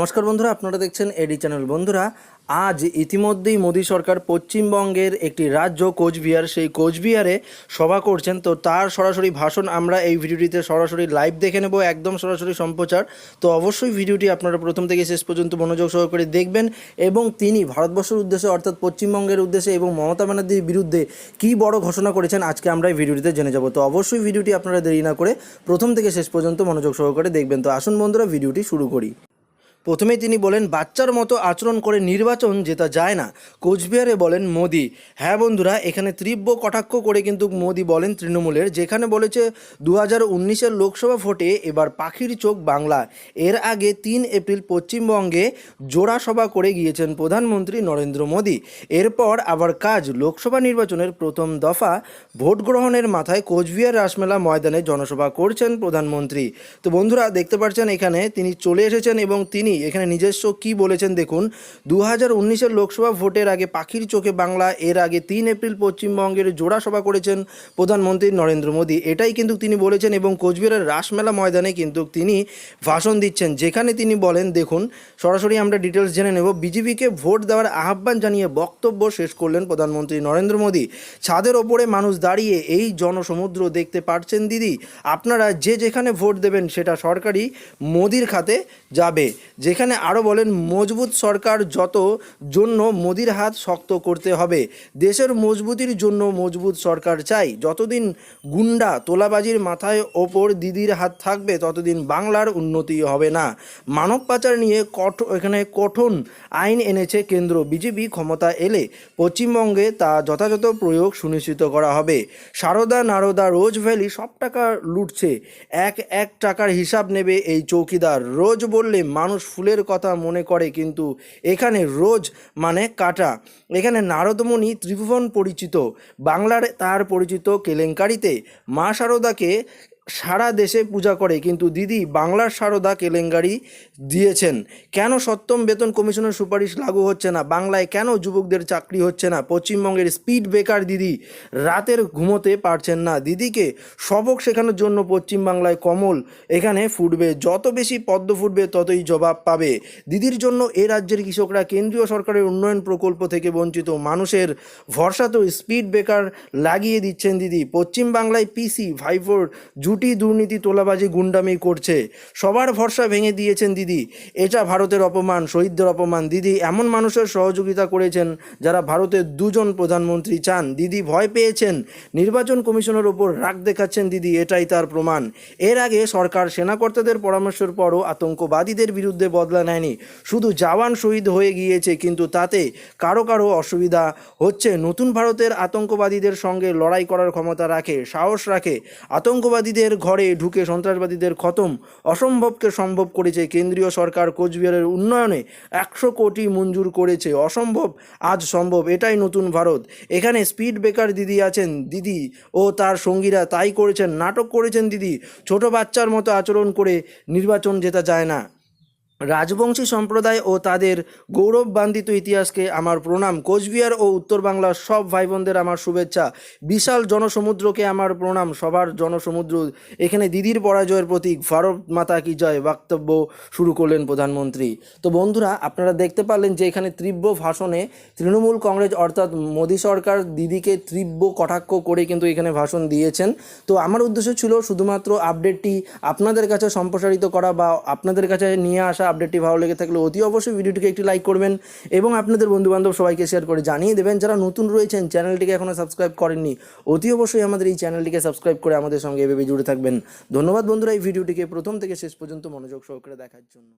নমস্কার বন্ধুরা, আপনারা দেখছেন এডি চ্যানেল বন্ধুরা, আজ ইতিমধ্যেই মোদী সরকার পশ্চিমবঙ্গের একটি রাজ্য, কোচবিহার। সেই কোচবিহারে সভা করছেন। তো তার সরাসরি ভাষণ আমরা এই ভিডিওটিতে সরাসরি লাইভ দেখে নেব, একদম সরাসরি সম্প্রচার। তো অবশ্যই ভিডিওটি আপনারা প্রথম থেকে শেষ পর্যন্ত মনোযোগ সহকারে দেখবেন এবং তিনি ভারতবর্ষের উদ্দেশ্যে, অর্থাৎ পশ্চিমবঙ্গের উদ্দেশ্যে এবং মমতা ব্যানার্জির বিরুদ্ধে কী বড় ঘোষণা করেছেন, আজকে আমরা এই ভিডিওটিতে জেনে যাব। তো অবশ্যই ভিডিওটি আপনারা দেরি না করে প্রথম থেকে শেষ পর্যন্ত মনোযোগ সহকারে দেখবেন। তো আসুন বন্ধুরা, ভিডিওটি শুরু করি। প্রথমেই তিনি বলেন, বাচ্চার মতো আচরণ করে নির্বাচন জেতা যায় না। কোচবিহারে বলেন মোদি। হ্যাঁ বন্ধুরা, এখানে তীব্র কটাক্ষ করে কিন্তু মোদি বলেন তৃণমূলের, যেখানে বলেছে দু হাজার উনিশের লোকসভা ভোটে এবার পাখির চোখ বাংলা। এর আগে তিন এপ্রিল পশ্চিমবঙ্গে জোড়া সভা করে গিয়েছেন প্রধানমন্ত্রী নরেন্দ্র মোদি। এরপর আবার কাজ, লোকসভা নির্বাচনের প্রথম দফা ভোট গ্রহণের মাথায় কোচবিহার রাসমেলা ময়দানে জনসভা করছেন প্রধানমন্ত্রী। তো বন্ধুরা, দেখতে পাচ্ছেন এখানে তিনি চলে এসেছেন এবং তিনি এখানে নিজস্ব কি বলেছেন দেখুন দু হাজার উনিশের লোকসভা ভোটের আগে পাখির চোখে বাংলা, এর আগে তিন এপ্রিল পশ্চিমবঙ্গের জোড়া সভা করেছেন প্রধানমন্ত্রী নরেন্দ্র মোদী। এটাই কিন্তু তিনি বলেছেন এবং কোচবিহারের রাসমেলা ময়দানে কিন্তু তিনি ভাষণ দিচ্ছেন। যেখানে তিনি বলেন, দেখুন, সরাসরি আমরা ডিটেলস জেনে নেব। বিজেপিকে ভোট দেওয়ার আহ্বান জানিয়ে বক্তব্য শেষ করলেন প্রধানমন্ত্রী নরেন্দ্র মোদী। ছাদের ওপরে মানুষ দাঁড়িয়ে এই জনসমুদ্র দেখতে পারছেন দিদি। আপনারা যে যেখানে ভোট দেবেন সেটা সরকারি মোদির খাতে যাবে। যেখানে আরও বলেন, মজবুত সরকার যত জন্য মোদির হাত শক্ত করতে হবে। দেশের মজবুতির জন্য মজবুত সরকার চাই। যতদিন গুন্ডা তোলাবাজির মাথায় ওপর দিদির হাত থাকবে, ততদিন বাংলার উন্নতি হবে না। মানব পাচার নিয়ে কঠ এখানে কঠোর আইন এনেছে কেন্দ্র। বিজেপি ক্ষমতা এলে পশ্চিমবঙ্গে তা যথাযথ প্রয়োগ সুনিশ্চিত করা হবে। সারদা নারদা রোজ ভ্যালি সব টাকা লুটছে। এক এক টাকার হিসাব নেবে এই চৌকিদার। রোজ বললে মানুষ ফুলের কথা মনে করে কিন্তু এখানে রোজ মানে কাটা। এখানে নারদমণি ত্রিভুবন পরিচিত। বাংলার তার পরিচিত কেলেঙ্কারিতে মা সারদাকে সারা দেশে পূজা করে, কিন্তু দিদি বাংলার সারদা কেলেঙ্কারি দিয়েছেন। কেন সপ্তম বেতন কমিশনের সুপারিশ লাগু হচ্ছে না? বাংলায় কেন যুবকদের চাকরি হচ্ছে না? পশ্চিমবঙ্গের স্পিড বেকার দিদি রাতের ঘুমোতে পারছেন না। দিদিকে সবক শেখানোর জন্য পশ্চিমবাংলায় কমল এখানে ফুটবে। যত বেশি পদ্ম ফুটবে, ততই জবাব পাবে। দিদির জন্য এ রাজ্যের কৃষকরা কেন্দ্রীয় সরকারের উন্নয়ন প্রকল্প থেকে বঞ্চিত। মানুষের ভরসা তো স্পিড বেকার লাগিয়ে দিচ্ছেন দিদি। পশ্চিমবাংলায় পিসি, ভাইফোর, জুটি দুর্নীতি তোলাবাজি গুন্ডামি করছে। সবার ভরসা ভেঙে দিয়েছেন দিদি। এটা ভারতের অপমান, শহীদদের অপমান। দিদি, এমন মানুষের সহযোগিতা করেছেন যারা ভারতের দুজন প্রধানমন্ত্রী চান। দিদি, ভয় পেয়েছেন। নির্বাচন কমিশনের ওপর রাগ দেখাচ্ছেন দিদি, এটাই তার প্রমাণ। এর আগে সরকার সেনাকর্তাদের পরামর্শের পরও আতঙ্কবাদীদের বিরুদ্ধে বদলা নেয়নি। শুধু জওয়ান শহীদ হয়ে গিয়েছে, কিন্তু তাতে কারও কারও অসুবিধা হচ্ছে। নতুন ভারতের আতঙ্কবাদীদের সঙ্গে লড়াই করার ক্ষমতা রাখে, সাহস রাখে। আতঙ্কবাদীদের ঘরে ঢুকে সন্ত্রাসবাদীদের খতম, অসম্ভবকে সম্ভব করেছে কেন্দ্রীয় সরকার কোচবিহারের উন্নয়নে একশো কোটি মঞ্জুর করেছে। অসম্ভব, আজ সম্ভব, এটাই নতুন ভারত। এখানে স্পিড ব্রেকার দিদি আছেন দিদি ও তার সঙ্গীরা, তাই করেছেন, নাটক করেছেন দিদি। ছোট বাচ্চার মতো আচরণ করে নির্বাচন জেতা যায় না। রাজবংশী সম্প্রদায় ও তাদের গৌরববান্বিত ইতিহাসকে আমার প্রণাম। কোচবিহার ও উত্তর বাংলার সব ভাই বোনদের আমার শুভেচ্ছা। বিশাল জনসমুদ্রকে আমার প্রণাম। সবার জনসমুদ্র, এখানে দিদির পরাজয়ের প্রতীক। ভারত মাতা কি জয়? বক্তব্য শুরু করলেন প্রধানমন্ত্রী। তো বন্ধুরা, আপনারা দেখতে পারলেন যে এখানে তীব্র ভাষণে তৃণমূল কংগ্রেস অর্থাৎ মোদী সরকার দিদিকে তীব্র কটাক্ষ করে কিন্তু এখানে ভাষণ দিয়েছেন। তো আমার উদ্দেশ্য ছিল শুধুমাত্র আপডেটটি আপনাদের কাছে সম্প্রসারিত করা বা আপনাদের কাছে নিয়ে আসা আপডেটটি ভালো লেগে থাকলে অতি অবশ্যই ভিডিওটিকে একটি লাইক করবেন এবং আপনাদের বন্ধুবান্ধব সবাইকে শেয়ার করে জানিয়ে দেবেন, যারা নতুন রয়েছেন চ্যানেলটিকে এখনও সাবস্ক্রাইব করেননি, অতি অবশ্যই আমাদের এই চ্যানেলটিকে সাবস্ক্রাইব করে আমাদের সঙ্গে এভাবে জুড়ে থাকবেন। ধন্যবাদ বন্ধুরা, এই ভিডিওটিকে প্রথম থেকে শেষ পর্যন্ত মনোযোগ সহকারে দেখার জন্য।